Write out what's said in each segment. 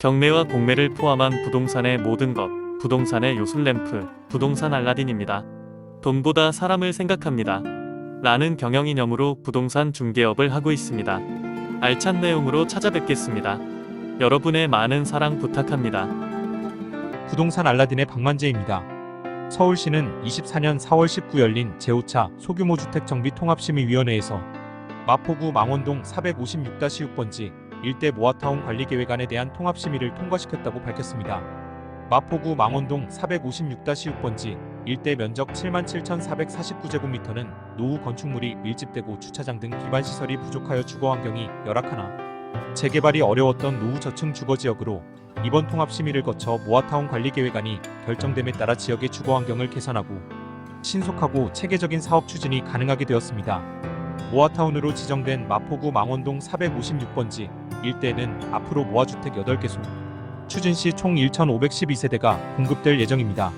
경매와 공매를 포함한 부동산의 모든 것, 부동산의 요술램프, 부동산 알라딘입니다. 돈보다 사람을 생각합니다. 라는 경영이념으로 부동산 중개업을 하고 있습니다. 알찬 내용으로 찾아뵙겠습니다. 여러분의 많은 사랑 부탁합니다. 부동산 알라딘의 박만재입니다. 서울시는 24년 4월 19 열린 제5차 소규모 주택 정비 통합심의위원회에서 마포구 망원동 456-6번지 일대 모아타운 관리계획안에 대한 통합심의를 통과시켰다고 밝혔습니다. 마포구 망원동 456-6번지 일대 면적 77,449제곱미터는 노후 건축물이 밀집되고 주차장 등 기반 시설이 부족하여 주거 환경이 열악하나 재개발이 어려웠던 노후 저층 주거 지역으로 이번 통합 심의를 거쳐 모아타운 관리 계획안이 결정됨에 따라 지역의 주거 환경을 개선하고 신속하고 체계적인 사업 추진이 가능하게 되었습니다. 모아타운으로 지정된 마포구 망원동 456번지 일대는 앞으로 모아주택 8개소, 추진 시 총 1,512세대가 공급될 예정입니다.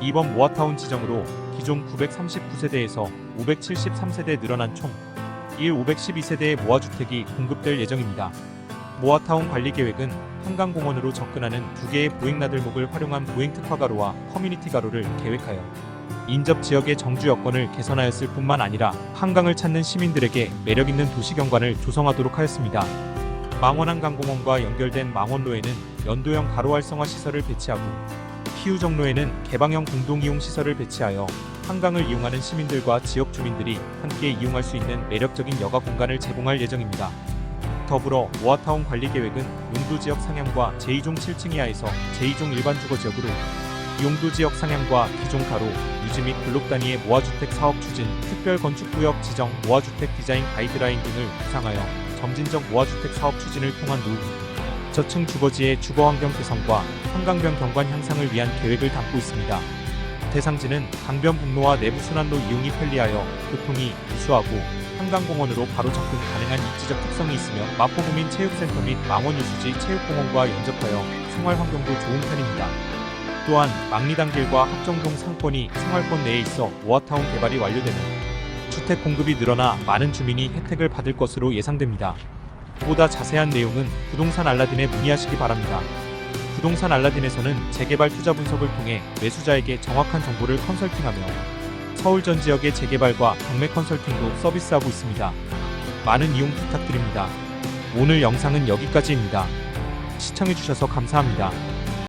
이번 모아타운 지정으로 기존 939세대에서 573세대 늘어난 총 1,512세대의 모아주택이 공급될 예정입니다. 모아타운 관리 계획은 한강공원으로 접근하는 두 개의 보행나들목을 활용한 보행 특화 가로와 커뮤니티 가로를 계획하여 인접 지역의 정주 여건을 개선하였을 뿐만 아니라 한강을 찾는 시민들에게 매력 있는 도시 경관을 조성하도록 하였습니다. 망원한강공원과 연결된 망원로에는 연도형 가로 활성화 시설을 배치하고 피우정로에는 개방형 공동이용 시설을 배치하여 한강을 이용하는 시민들과 지역 주민들이 함께 이용할 수 있는 매력적인 여가 공간을 제공할 예정입니다. 더불어 모아타운 관리 계획은 용도 지역 상향과 제2종 7층 이하에서 제2종 일반 주거 지역으로 용도 지역 상향과 기존 가로, 유지 및 블록 단위의 모아주택 사업 추진, 특별 건축구역 지정, 모아주택 디자인 가이드라인 등을 구상하여 점진적 모아주택 사업 추진을 통한 노후, 저층 주거지의 주거 환경 개선과 한강변 경관 향상을 위한 계획을 담고 있습니다. 대상지는 강변북로와 내부순환로 이용이 편리하여 교통이 우수하고 한강공원으로 바로 접근 가능한 입지적 특성이 있으며 마포구민 체육센터 및 망원유수지 체육공원과 연접하여 생활 환경도 좋은 편입니다. 또한 막리단길과 합정동 상권이 생활권 내에 있어 모아타운 개발이 완료되면 주택 공급이 늘어나 많은 주민이 혜택을 받을 것으로 예상됩니다. 보다 자세한 내용은 부동산 알라딘에 문의하시기 바랍니다. 부동산 알라딘에서는 재개발 투자 분석을 통해 매수자에게 정확한 정보를 컨설팅하며 서울 전 지역의 재개발과 경매 컨설팅도 서비스하고 있습니다. 많은 이용 부탁드립니다. 오늘 영상은 여기까지입니다. 시청해주셔서 감사합니다.